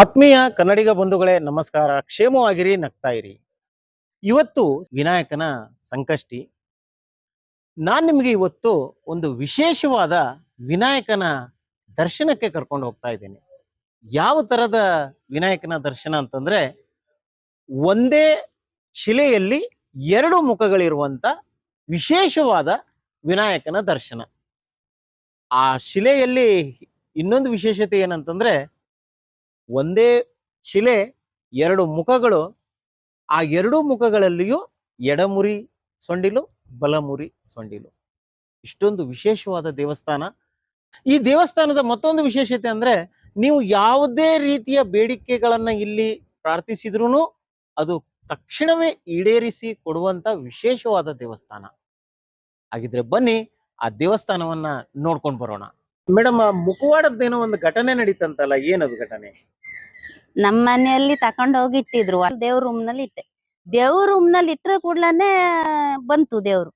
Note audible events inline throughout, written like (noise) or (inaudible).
ಆತ್ಮೀಯ ಕನ್ನಡಿಗ ಬಂಧುಗಳೇ, ನಮಸ್ಕಾರ. ಕ್ಷೇಮವಾಗಿರಿ, ನಗ್ತಾ ಇರಿ. ಇವತ್ತು ವಿನಾಯಕನ ಸಂಕಷ್ಟಿ. ನಾನು ನಿಮಗೆ ಇವತ್ತು ಒಂದು ವಿಶೇಷವಾದ ವಿನಾಯಕನ ದರ್ಶನಕ್ಕೆ ಕರ್ಕೊಂಡು ಹೋಗ್ತಾ ಇದ್ದೀನಿ. ಯಾವ ಥರದ ವಿನಾಯಕನ ದರ್ಶನ ಅಂತಂದ್ರೆ, ಒಂದೇ ಶಿಲೆಯಲ್ಲಿ ಎರಡು ಮುಖಗಳಿರುವಂತ ವಿಶೇಷವಾದ ವಿನಾಯಕನ ದರ್ಶನ. ಆ ಶಿಲೆಯಲ್ಲಿ ಇನ್ನೊಂದು ವಿಶೇಷತೆ ಏನಂತಂದ್ರೆ ಒಂದೇ ಶಿಲೆ ಎರಡು ಮುಖಗಳು, ಆ ಎರಡು ಮುಖಗಳಲ್ಲಿಯೂ ಎಡಮುರಿ ಸೊಂಡಿಲು, ಬಲಮುರಿ ಸೊಂಡಿಲು. ಇಷ್ಟೊಂದು ವಿಶೇಷವಾದ ದೇವಸ್ಥಾನ. ಈ ದೇವಸ್ಥಾನದ ಮತ್ತೊಂದು ವಿಶೇಷತೆ ಅಂದ್ರೆ, ನೀವು ಯಾವುದೇ ರೀತಿಯ ಬೇಡಿಕೆಗಳನ್ನ ಇಲ್ಲಿ ಪ್ರಾರ್ಥಿಸಿದ್ರೂ ಅದು ತಕ್ಷಣವೇ ಈಡೇರಿಸಿ ಕೊಡುವಂತ ವಿಶೇಷವಾದ ದೇವಸ್ಥಾನ. ಹಾಗಿದ್ರೆ ಬನ್ನಿ, ಆ ದೇವಸ್ಥಾನವನ್ನ ನೋಡ್ಕೊಂಡು ಬರೋಣ. ಮೇಡಮ್ ಮುಖವಾಡದ್ದೇನೋ ಒಂದು ಘಟನೆ ನಡೀತಂತಲ್ಲ ಏನದು ಘಟನೆ? ನಮ್ಮ ಮನೆಯಲ್ಲಿ ತಕೊಂಡ್ ಹೋಗಿ ಇಟ್ಟಿದ್ರು ದೇವ್ರ ರೂಮ್ನಲ್ಲಿ ಇಟ್ಟೆ. ದೇವ್ರ ರೂಮ್ನಲ್ಲಿ ಇಟ್ಟರೆ ಕೂಡ್ಲೇ ಬಂತು ದೇವ್ರು.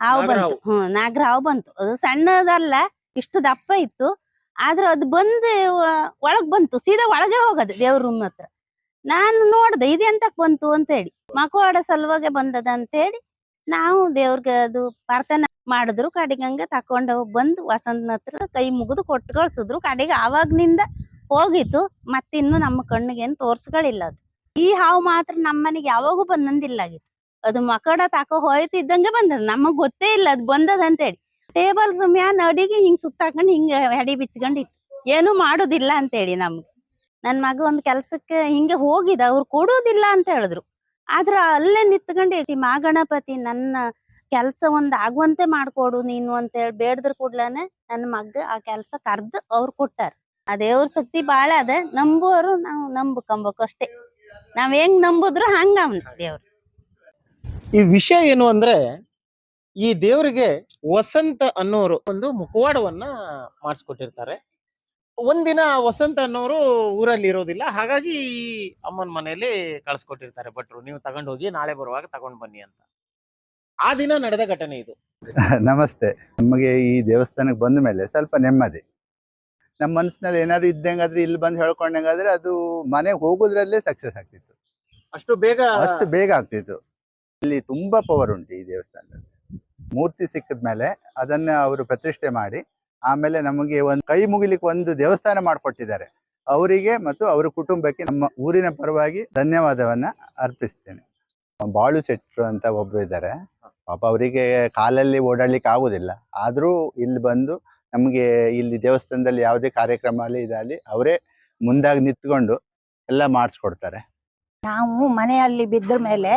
ಹಾವು ಬಂತು. ಹ್ಮ್ ನಾಗರ ಹಾವು ಬಂತು. ಅದು ಸಣ್ಣದಲ್ಲ ಇಷ್ಟು ದಪ್ಪ ಇತ್ತು. ಆದ್ರೆ ಅದು ಬಂದು ಒಳಗ್ ಬಂತು. ಸೀದಾ ಒಳಗೆ ಹೋಗದು ದೇವ್ರ ರೂಮ್ ಹತ್ರ. ನಾನು ನೋಡ್ದೆ ಇದೆಂತಕ್ ಬಂತು ಅಂತ ಹೇಳಿ ಮಕವಾಡ ಸಲುವಾಗೆ ಬಂದದ ಅಂತ ಹೇಳಿ ನಾವು ದೇವ್ರಿಗೆ ಅದು ಪ್ರಾರ್ಥನೆ ಮಾಡಿದ್ರು ಕಡೆಗೆ ಹಂಗೆ ತಕೊಂಡು ಬಂದು ವಸಂತನ ಹತ್ರ ಕೈ ಮುಗಿದು ಕೊಟ್ಟು ಕಳ್ಸಿದ್ರು ಕಡೆಗೆ ಆವಾಗ್ನಿಂದ ಹೋಗಿತ್ತು. ಮತ್ತಿನ್ನು ನಮ್ಮ ಕಣ್ಣಿಗೆ ಏನ್ ತೋರ್ಸ್ಗಳಿಲ್ಲ ಅದು. ಈ ಹಾವು ಮಾತ್ರ ನಮ್ಮ ಮನೆಗೆ ಯಾವಾಗೂ ಬಂದಂದಿಲ್ಲ ಆಗಿತ್ತು ಅದು ಮಕಡ ತಾಕೋ ಹೋಯ್ತಿದ್ದಂಗೆ ಬಂದದ ನಮಗ್ ಗೊತ್ತೇ ಇಲ್ಲ ಅದು ಅಂತೇಳಿ. ಟೇಬಲ್ ಮ್ಯಾನ್ ಅಡಿಗೆ ಹಿಂಗ್ ಸುತ್ತಾಕೊಂಡು ಹಿಂಗ ಎಡಿ ಬಿಚ್ಕೊಂಡಿತ್ತು ಏನು ಮಾಡೋದಿಲ್ಲ ಅಂತೇಳಿ ನಮ್ಗೆ. ನನ್ ಮಗ ಒಂದ್ ಕೆಲ್ಸಕ್ಕೆ ಹಿಂಗೆ ಹೋಗಿದ. ಅವ್ರು ಕೊಡುದಿಲ್ಲ ಅಂತ ಹೇಳಿದ್ರು. ಆದ್ರ ಅಲ್ಲೇ ನಿತ್ಕೊಂಡು ಮಾ ಗಣಪತಿ, ನನ್ನ ಕೆಲ್ಸ ಒಂದ್ ಆಗುವಂತೆ ಮಾಡ್ಕೊಡು ನೀನು ಅಂತ ಹೇಳಿ ಬೇಡದ್ರ ಕೂಡ್ಲೇನೆ ನನ್ನ ಮಗ ಆ ಕೆಲಸ ಕರ್ದು ಅವ್ರು ಕೊಟ್ಟಾರ. ಆ ದೇವ್ರ ಶಕ್ತಿ ಬಾಳ ಅದ. ನಂಬುವರು ನಾವು ನಂಬಕಂಬೇಕು ಅಷ್ಟೇ. ನಾವ್ ಹೆಂಗ್ ನಂಬುದ್ರು ಹಂಗ ದೇವ್ರು. ಈ ವಿಷಯ ಏನು ಅಂದ್ರೆ ಈ ದೇವರಿಗೆ ವಸಂತ ಅನ್ನೋರು ಒಂದು ಮುಖವಾಡವನ್ನ ಮಾಡಿಸ್ಕೊಟ್ಟಿರ್ತಾರೆ. ಒಂದಿನ ವಸಂತ ಅನ್ನೋರು ಊರಲ್ಲಿ ಇರೋದಿಲ್ಲ. ಹಾಗಾಗಿ ಈ ಅಮ್ಮನ ಮನೆಯಲ್ಲಿ ಕಳ್ಸಿಕೊಟ್ಟಿರ್ತಾರೆ ಭಟ್ರು, ನೀವು ತಗೊಂಡೋಗಿ ನಾಳೆ ಬರುವಾಗ ತಗೊಂಡ್ ಬನ್ನಿ ಅಂತ. ಆ ದಿನ ನಡೆದ ಘಟನೆ ಇದು. (laughs) ನಮಸ್ತೆ. ನಮಗೆ ಈ ದೇವಸ್ಥಾನಕ್ಕೆ ಬಂದ ಮೇಲೆ ಸ್ವಲ್ಪ ನೆಮ್ಮದಿ. ನಮ್ಮ ಮನಸ್ಸಿನಲ್ಲಿ ಏನಾದ್ರು ಇದ್ದಂಗಾದ್ರೆ ಇಲ್ಲಿ ಬಂದು ಹೇಳ್ಕೊಂಡಂಗಾದ್ರೆ ಅದು ಮನೆಗೆ ಹೋಗೋದ್ರಲ್ಲೇ ಸಕ್ಸಸ್ ಆಗ್ತಿತ್ತು. ಅಷ್ಟು ಬೇಗ ಅಷ್ಟು ಬೇಗ ಆಗ್ತಿತ್ತು. ಇಲ್ಲಿ ತುಂಬಾ ಪವರ್ ಉಂಟು ಈ ದೇವಸ್ಥಾನದಲ್ಲಿ. ಮೂರ್ತಿ ಸಿಕ್ಕಿದ ಮೇಲೆ ಅದನ್ನ ಅವರು ಪ್ರತಿಷ್ಠೆ ಮಾಡಿ ಆಮೇಲೆ ನಮಗೆ ಒಂದು ಕೈ ಮುಗಿಲಿಕ್ಕೆ ಒಂದು ದೇವಸ್ಥಾನ ಮಾಡಿಕೊಟ್ಟಿದ್ದಾರೆ. ಅವರಿಗೆ ಮತ್ತು ಅವರ ಕುಟುಂಬಕ್ಕೆ ನಮ್ಮ ಊರಿನ ಪರವಾಗಿ ಧನ್ಯವಾದವನ್ನ ಅರ್ಪಿಸ್ತೇನೆ. ಬಾಳು ಶೆಟ್ರು ಅಂತ ಒಬ್ರು ಇದ್ದಾರೆ. ಪಾಪ ಅವರಿಗೆ ಕಾಲಲ್ಲಿ ಓಡಾಡ್ಲಿಕ್ಕೆ ಆಗುದಿಲ್ಲ. ಆದ್ರೂ ಇಲ್ಲಿ ಬಂದು ನಮಗೆ ಇಲ್ಲಿ ದೇವಸ್ಥಾನದಲ್ಲಿ ಯಾವುದೇ ಕಾರ್ಯಕ್ರಮ ಅಲ್ಲಿ ಇದಾಗಲಿ ಅವರೇ ಮುಂದಾಗಿ ನಿಂತ್ಕೊಂಡು ಎಲ್ಲ ಮಾಡಿಸ್ಕೊಡ್ತಾರೆ. ನಾವು ಮನೆಯಲ್ಲಿ ಬಿದ್ದ ಮೇಲೆ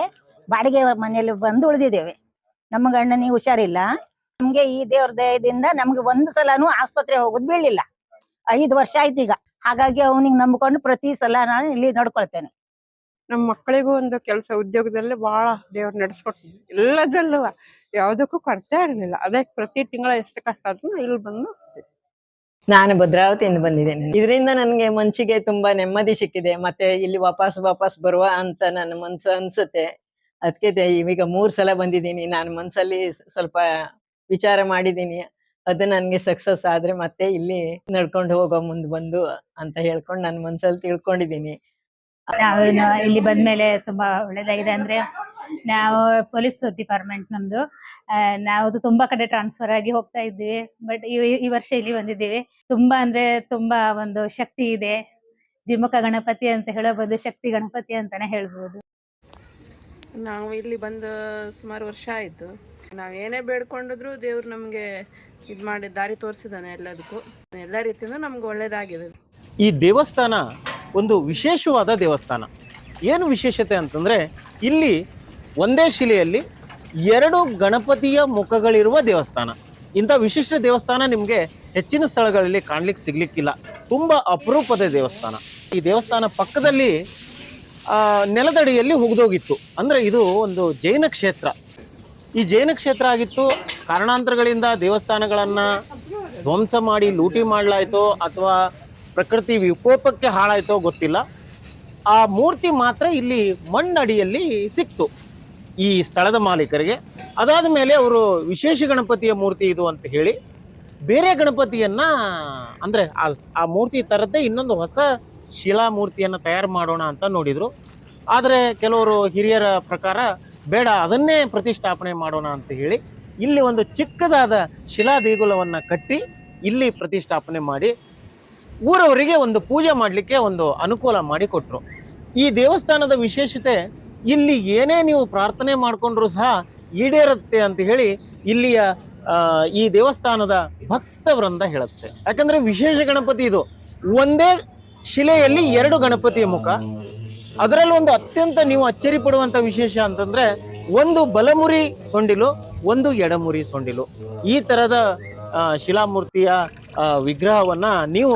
ಬಾಡಿಗೆ ಮನೆಯಲ್ಲಿ ಬಂದು ಉಳಿದಿದ್ದೇವೆ. ನಮ್ಮ ಗಂಡನಿಗೆ ಹುಷಾರಿಲ್ಲ. ನಮಗೆ ಈ ದೇವ್ರ ದಯದಿಂದ ನಮ್ಗೆ ಒಂದು ಸಲನೂ ಆಸ್ಪತ್ರೆ ಹೋಗೋದು ಬೀಳಿಲ್ಲ. ಐದು ವರ್ಷ ಆಯ್ತು ಈಗ. ಹಾಗಾಗಿ ಅವನಿಗೆ ನಂಬಿಕೊಂಡು ಪ್ರತಿ ಸಲ ನಾನು ಇಲ್ಲಿ ನಡ್ಕೊಳ್ತೇನೆ. ನಮ್ಮ ಮಕ್ಕಳಿಗೂ ಒಂದು ಕೆಲಸ ಉದ್ಯೋಗದಲ್ಲಿ ಬಹಳ ದೇವ್ರು ನಡೆಸ್ಕೊಟ್ಟಿದ್ವಿ ಎಲ್ಲದರಲ್ಲೂ ಯಾವುದಕ್ಕೂ ಕೊರತೆ ಆಗಲಿಲ್ಲ. ಅದಕ್ಕೆ ಪ್ರತಿ ತಿಂಗಳ ಎಷ್ಟು ಕಷ್ಟ ಆದ್ರೂ ಇಲ್ಲಿ ಬಂದು ನಾನು ಭದ್ರಾವತಿಯಿಂದ ಬಂದಿದ್ದೇನೆ. ಇದರಿಂದ ನನಗೆ ಮನ್ಸಿಗೆ ತುಂಬಾ ನೆಮ್ಮದಿ ಸಿಕ್ಕಿದೆ. ಮತ್ತೆ ಇಲ್ಲಿ ವಾಪಸ್ ವಾಪಸ್ ಬರುವ ಅಂತ ನನ್ನ ಮನ್ಸು ಅನ್ಸುತ್ತೆ. ಅದಕ್ಕೆ ಈಗ ಮೂರ್ ಸಲ ಬಂದಿದ್ದೀನಿ. ನಾನು ಮನಸ್ಸಲ್ಲಿ ಸ್ವಲ್ಪ ವಿಚಾರ ಮಾಡಿದ್ದೀನಿ. ಅದು ನನಗೆ ಸಕ್ಸಸ್ ಆದ್ರೆ ಮತ್ತೆ ಇಲ್ಲಿ ನಡ್ಕೊಂಡು ಹೋಗೋ ಮುಂದೆ ಬಂದು ಅಂತ ಹೇಳ್ಕೊಂಡು ನನ್ನ ಮನ್ಸಲ್ಲಿ ತಿಳ್ಕೊಂಡಿದ್ದೀನಿ. ನಾವು ಇಲ್ಲಿ ಬಂದ್ಮೇಲೆ ತುಂಬಾ ಒಳ್ಳೇದಾಗಿದೆ ಅಂದ್ರೆ ನಾವು ಪೊಲೀಸ್ ಡಿಪಾರ್ಟ್ಮೆಂಟ್ ನಮ್ದು. ಆ, ನಾವು ತುಂಬಾ ಕಡೆ ಟ್ರಾನ್ಸ್ಫರ್ ಆಗಿ ಹೋಗ್ತಾ ಇದ್ದೀವಿ. ಬಟ್ ಈ ವರ್ಷ ಇಲ್ಲಿ ಬಂದಿದ್ದೀವಿ. ತುಂಬಾ ಅಂದ್ರೆ ತುಂಬಾ ಒಂದು ಶಕ್ತಿ ಇದೆ. ದ್ವಿಮುಖ ಗಣಪತಿ ಅಂತ ಹೇಳಬಹುದು ಶಕ್ತಿ ಗಣಪತಿ ಅಂತಾನೆ ಹೇಳ್ಬೋದು. ನಾವು ಇಲ್ಲಿ ಬಂದು ಸುಮಾರು ವರ್ಷ ಆಯ್ತು. ನಾವು ಏನೇ ಬೇಡ್ಕೊಂಡಿದ್ರು ದೇವ್ರು ನಮಗೆ ಇದು ಮಾಡಿ ದಾರಿ ತೋರಿಸಿದಾನೆ ಎಲ್ಲದಕ್ಕೂ. ಎಲ್ಲ ರೀತಿಯಿಂದ ನಮ್ಗೆ ಒಳ್ಳೇದಾಗಿದೆ. ಈ ದೇವಸ್ಥಾನ ಒಂದು ವಿಶೇಷವಾದ ದೇವಸ್ಥಾನ. ಏನು ವಿಶೇಷತೆ ಅಂತಂದರೆ, ಇಲ್ಲಿ ಒಂದೇ ಶಿಲೆಯಲ್ಲಿ ಎರಡು ಗಣಪತಿಯ ಮುಖಗಳಿರುವ ದೇವಸ್ಥಾನ. ಇಂಥ ವಿಶಿಷ್ಟ ದೇವಸ್ಥಾನ ನಿಮಗೆ ಹೆಚ್ಚಿನ ಸ್ಥಳಗಳಲ್ಲಿ ಕಾಣ್ಲಿಕ್ಕೆ ಸಿಗಲಿಕ್ಕಿಲ್ಲ. ತುಂಬ ಅಪರೂಪದ ದೇವಸ್ಥಾನ. ಈ ದೇವಸ್ಥಾನ ಪಕ್ಕದಲ್ಲಿ ನೆಲದಡಿಯಲ್ಲಿ ಹುಗಿದೋಗಿತ್ತು ಅಂದರೆ ಇದು ಒಂದು ಜೈನ ಕ್ಷೇತ್ರ. ಈ ಜೈನ ಕ್ಷೇತ್ರ ಆಗಿತ್ತು, ಕಾರಣಾಂತರಗಳಿಂದ ದೇವಸ್ಥಾನಗಳನ್ನು ಧ್ವಂಸ ಮಾಡಿ ಲೂಟಿ ಮಾಡಲಾಯಿತು, ಅಥವಾ ಪ್ರಕೃತಿ ವಿಕೋಪಕ್ಕೆ ಹಾಳಾಯಿತೋ ಗೊತ್ತಿಲ್ಲ. ಆ ಮೂರ್ತಿ ಮಾತ್ರ ಇಲ್ಲಿ ಮಣ್ಣಡಿಯಲ್ಲಿ ಸಿಕ್ತು. ಈ ಸ್ಥಳದ ಮಾಲೀಕರಿಗೆ. ಅದಾದ ಮೇಲೆ ಅವರು ವಿಶೇಷ ಗಣಪತಿಯ ಮೂರ್ತಿ ಇದು ಅಂತ ಹೇಳಿ ಬೇರೆ ಗಣಪತಿಯನ್ನ ಅಂದರೆ ಆ ಆ ಮೂರ್ತಿ ತರದ್ದೇ ಇನ್ನೊಂದು ಹೊಸ ಶಿಲಾ ಮೂರ್ತಿಯನ್ನು ತಯಾರು ಮಾಡೋಣ ಅಂತ ನೋಡಿದರು. ಆದರೆ ಕೆಲವರು ಹಿರಿಯರ ಪ್ರಕಾರ ಬೇಡ, ಅದನ್ನೇ ಪ್ರತಿಷ್ಠಾಪನೆ ಮಾಡೋಣ ಅಂತ ಹೇಳಿ ಇಲ್ಲಿ ಒಂದು ಚಿಕ್ಕದಾದ ಶಿಲಾ ದೇಗುಲವನ್ನು ಕಟ್ಟಿ ಇಲ್ಲಿ ಪ್ರತಿಷ್ಠಾಪನೆ ಮಾಡಿ ಊರವರಿಗೆ ಒಂದು ಪೂಜೆ ಮಾಡಲಿಕ್ಕೆ ಒಂದು ಅನುಕೂಲ ಮಾಡಿಕೊಟ್ರು ಈ ದೇವಸ್ಥಾನದ ವಿಶೇಷತೆ, ಇಲ್ಲಿ ಏನೇ ನೀವು ಪ್ರಾರ್ಥನೆ ಮಾಡಿಕೊಂಡ್ರೂ ಸಹ ಈಡೇರುತ್ತೆ ಅಂತ ಹೇಳಿ ಇಲ್ಲಿಯ ಈ ದೇವಸ್ಥಾನದ ಭಕ್ತ ವೃಂದ ಹೇಳುತ್ತೆ. ಯಾಕಂದ್ರೆ ವಿಶೇಷ ಗಣಪತಿ ಇದು. ಒಂದೇ ಶಿಲೆಯಲ್ಲಿ ಎರಡು ಗಣಪತಿಯ ಮುಖ. ಅದರಲ್ಲೂ ಒಂದು ಅತ್ಯಂತ ನೀವು ಅಚ್ಚರಿ ಪಡುವಂತ ವಿಶೇಷ ಅಂತಂದ್ರೆ ಒಂದು ಬಲಮುರಿ ಸೊಂಡಿಲು, ಒಂದು ಎಡಮುರಿ ಸೊಂಡಿಲು. ಈ ತರದ ಶಿಲಾಮೂರ್ತಿಯ ವಿಗ್ರಹವನ್ನ ನೀವು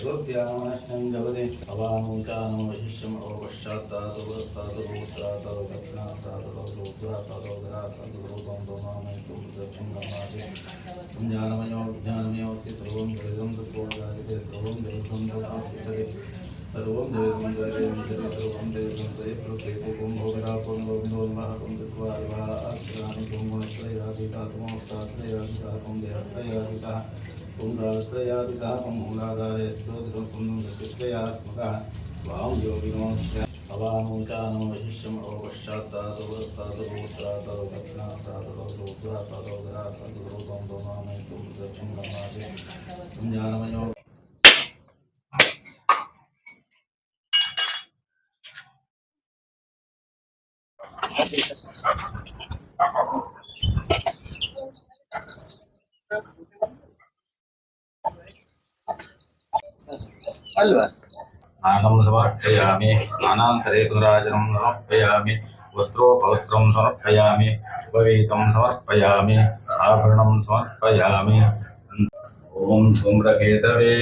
भगवत्यामनश्चन्दवदे अवामूतानो वशिष्यम् अवपश्चात्तादवस्तादवोत्तादव दक्षिणात्तादवदोग्रात्तादोग्रात्तादोगं दोमामयतु दक्षिणमादे ज्ञानमयो विज्ञानमयोऽस्ति सर्वं जगदं तत्त्वोदादिते सर्वं जगतं तदापृच्छते सर्वं जगतं जयते सर्वं जगतं जय प्रत्येके कुम्भोगरापं गोविन्दोन्वः कुन्दुत्वारिवः अत्राणि कुम्भोत्रयाधिकात्मोक्तात्रयाधिकाकं देहत्रयाधिकः पुंड्रात्रयादितापमूलाधारेत्रोधिरोपुण्डुकृत्वयात्मकः वां योगिनो अवामोचानो वशिष्यमो पश्चात्तादवत्तादवोत्रातव दक्षिणात्तादवोत्रातवोत्रातवोत्तं दोमामे तुं दक्षिं ब्रह्मादे तुं ज्ञानमयो Thank you. अल्वा नागं समर्पयामि। नानान्तरे पुनराजनं समर्पयामि। वस्त्रोपवस्त्रं समर्पयामि। उपवीतं समर्पयामि। आभरणं समर्पयामि। ॐ धूम्रकेतवे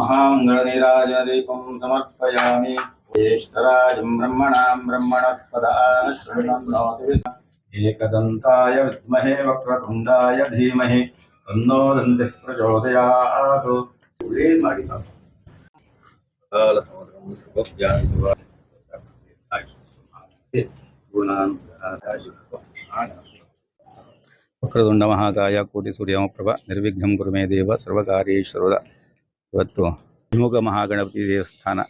महाङ्गनिराजरिपुं समर्पयामि। ज्येष्ठराजं ब्रह्मणां ब्रह्मणस्पदाश्रवणं नोति एकदन्ताय विद्महे वक्रतुण्डाय धीमहि तन्नो दन्तिः प्रचोदयात्। వక్రతుండ మహాకాయ కోటి సూర్యమప్రభ నిర్విఘ్నం देव దేవ సర్వకార్యేశ్వరుద ಇವತ್ತು ಶಿವಮೊಗ್ಗ ಮಹಾಗಣಪತಿ ದೇವಸ್ಥಾನ.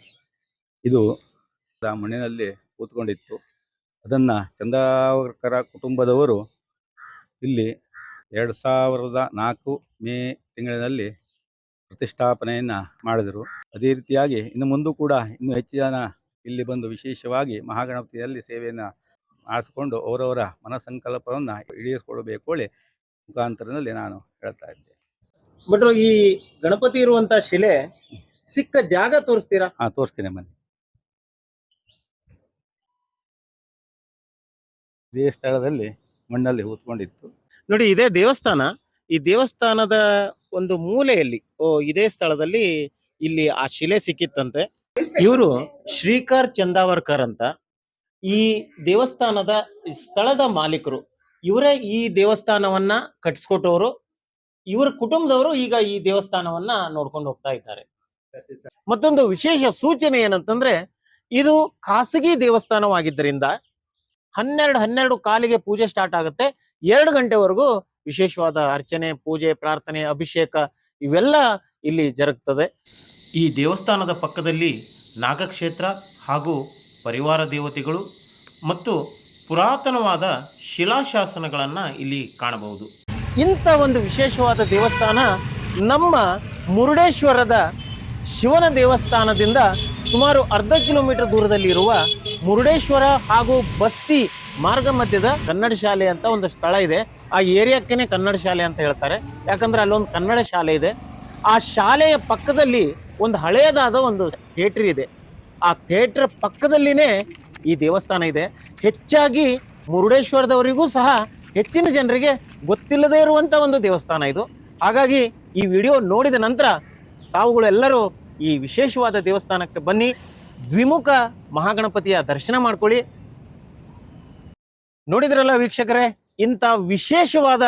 ಇದು ಮಣ್ಣಿನಲ್ಲಿ ಕೂತ್ಕೊಂಡಿತ್ತು. ಅದನ್ನು ಚಂದಾವರ್ಕರ ಕುಟುಂಬದವರು ಇಲ್ಲಿ ಎರಡು ಸಾವಿರದ ನಾಲ್ಕು ಮೇ ತಿಂಗಳಿನಲ್ಲಿ ಪ್ರತಿಷ್ಠಾಪನೆಯನ್ನು ಮಾಡಿದರು. ಅದೇ ರೀತಿಯಾಗಿ ಇನ್ನು ಮುಂದೂ ಕೂಡ ಇನ್ನೂ ಹೆಚ್ಚು ಜನ ಇಲ್ಲಿ ಬಂದು ವಿಶೇಷವಾಗಿ ಮಹಾಗಣಪತಿಯಲ್ಲಿ ಸೇವೆಯನ್ನು ಮಾಡಿಸಿಕೊಂಡು ಅವರವರ ಮನಸಂಕಲ್ಪವನ್ನು ಈಡೇರಿಸಿಕೊಳ್ಳಬೇಕು ಹೇಳಿ ಮುಖಾಂತರದಲ್ಲಿ ನಾನು ಹೇಳ್ತಾ ಇದ್ದೆ ಭಟ್ರು ಈ ಗಣಪತಿ ಇರುವಂತ ಶಿಲೆ ಸಿಕ್ಕ ಜಾಗ ತೋರಿಸ್ತೀರಾ? ಹಾ ತೋರಿಸ್ತೀನಿ ಮನೆ. ಇದೇ ಸ್ಥಳದಲ್ಲಿ ಮಣ್ಣಲ್ಲಿ ಹೂತ್ಕೊಂಡಿತ್ತು. ನೋಡಿ ಇದೇ ದೇವಸ್ಥಾನ. ಈ ದೇವಸ್ಥಾನದ ಒಂದು ಮೂಲೆಯಲ್ಲಿ ಓ ಇದೇ ಸ್ಥಳದಲ್ಲಿ ಇಲ್ಲಿ ಆ ಶಿಲೆ ಸಿಕ್ಕಿತ್ತಂತೆ. ಇವರು ಶ್ರೀಕರ್ ಚಂದಾವರ್ಕರ್ ಅಂತ. ಈ ದೇವಸ್ಥಾನದ ಸ್ಥಳದ ಮಾಲೀಕರು. ಇವರೇ ಈ ದೇವಸ್ಥಾನವನ್ನ ಕಟ್ಸ್ಕೊಟ್ಟವರು. ಇವರ ಕುಟುಂಬದವರು ಈಗ ಈ ದೇವಸ್ಥಾನವನ್ನ ನೋಡ್ಕೊಂಡು ಹೋಗ್ತಾ ಇದ್ದಾರೆ. ಮತ್ತೊಂದು ವಿಶೇಷ ಸೂಚನೆ ಏನಂತಂದ್ರೆ ಇದು ಖಾಸಗಿ ದೇವಸ್ಥಾನವಾಗಿದ್ದರಿಂದ ಹನ್ನೆರಡು ಹನ್ನೆರಡು ಕಾಲಿಗೆ ಪೂಜೆ ಸ್ಟಾರ್ಟ್ ಆಗುತ್ತೆ. ಎರಡು ಗಂಟೆವರೆಗೂ ವಿಶೇಷವಾದ ಅರ್ಚನೆ ಪೂಜೆ ಪ್ರಾರ್ಥನೆ ಅಭಿಷೇಕ ಇವೆಲ್ಲ ಇಲ್ಲಿ ಜರುಗ್ತದೆ. ಈ ದೇವಸ್ಥಾನದ ಪಕ್ಕದಲ್ಲಿ ನಾಗಕ್ಷೇತ್ರ ಹಾಗೂ ಪರಿವಾರ ದೇವತೆಗಳು ಮತ್ತು ಪುರಾತನವಾದ ಶಿಲಾಶಾಸನಗಳನ್ನು ಇಲ್ಲಿ ಕಾಣಬಹುದು. ಇಂಥ ಒಂದು ವಿಶೇಷವಾದ ದೇವಸ್ಥಾನ ನಮ್ಮ ಮುರುಡೇಶ್ವರದ ಶಿವನ ದೇವಸ್ಥಾನದಿಂದ ಸುಮಾರು ಅರ್ಧ ಕಿಲೋಮೀಟರ್ ದೂರದಲ್ಲಿರುವ ಮುರುಡೇಶ್ವರ ಹಾಗೂ ಬಸ್ತಿ ಮಾರ್ಗ ಮಧ್ಯದ ಕನ್ನಡ ಶಾಲೆ ಅಂತ ಒಂದು ಸ್ಥಳ ಇದೆ. ಆ ಏರಿಯಾಕ್ಕೇನೆ ಕನ್ನಡ ಶಾಲೆ ಅಂತ ಹೇಳ್ತಾರೆ. ಯಾಕಂದ್ರೆ ಅಲ್ಲೊಂದು ಕನ್ನಡ ಶಾಲೆ ಇದೆ. ಆ ಶಾಲೆಯ ಪಕ್ಕದಲ್ಲಿ ಒಂದು ಹಳೆಯದಾದ ಒಂದು ಥಿಯೇಟರ್ ಇದೆ. ಆ ಥಿಯೇಟರ್ ಪಕ್ಕದಲ್ಲಿನೇ ಈ ದೇವಸ್ಥಾನ ಇದೆ. ಹೆಚ್ಚಾಗಿ ಮುರುಡೇಶ್ವರದವರಿಗೂ ಸಹ ಹೆಚ್ಚಿನ ಜನರಿಗೆ ಗೊತ್ತಿಲ್ಲದೇ ಇರುವಂಥ ಒಂದು ದೇವಸ್ಥಾನ ಇದು. ಹಾಗಾಗಿ ಈ ವಿಡಿಯೋ ನೋಡಿದ ನಂತರ ತಾವುಗಳೆಲ್ಲರೂ ಈ ವಿಶೇಷವಾದ ದೇವಸ್ಥಾನಕ್ಕೆ ಬನ್ನಿ. ದ್ವಿಮುಖ ಮಹಾಗಣಪತಿಯ ದರ್ಶನ ಮಾಡ್ಕೊಳ್ಳಿ. ನೋಡಿದ್ರಲ್ಲ ವೀಕ್ಷಕರೇ, ಇಂಥ ವಿಶೇಷವಾದ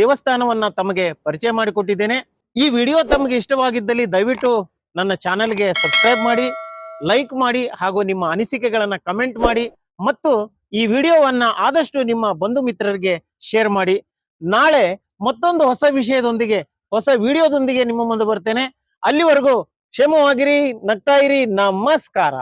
ದೇವಸ್ಥಾನವನ್ನು ತಮಗೆ ಪರಿಚಯ ಮಾಡಿಕೊಟ್ಟಿದ್ದೇನೆ. ಈ ವಿಡಿಯೋ ತಮಗೆ ಇಷ್ಟವಾಗಿದ್ದಲ್ಲಿ ದಯವಿಟ್ಟು ನನ್ನ ಚಾನೆಲ್ಗೆ ಸಬ್ಸ್ಕ್ರೈಬ್ ಮಾಡಿ, ಲೈಕ್ ಮಾಡಿ ಹಾಗೂ ನಿಮ್ಮ ಅನಿಸಿಕೆಗಳನ್ನು ಕಮೆಂಟ್ ಮಾಡಿ ಮತ್ತು ಈ ವಿಡಿಯೋವನ್ನ ಆದಷ್ಟು ನಿಮ್ಮ ಬಂಧು ಮಿತ್ರರಿಗೆ ಶೇರ್ ಮಾಡಿ. ನಾಳೆ ಮತ್ತೊಂದು ಹೊಸ ವಿಷಯದೊಂದಿಗೆ, ಹೊಸ ವಿಡಿಯೋದೊಂದಿಗೆ ನಿಮ್ಮ ಮುಂದೆ ಬರ್ತೇನೆ. ಅಲ್ಲಿವರೆಗೂ ಕ್ಷೇಮವಾಗಿರಿ, ನಗ್ತಾ ಇರಿ. ನಮಸ್ಕಾರ.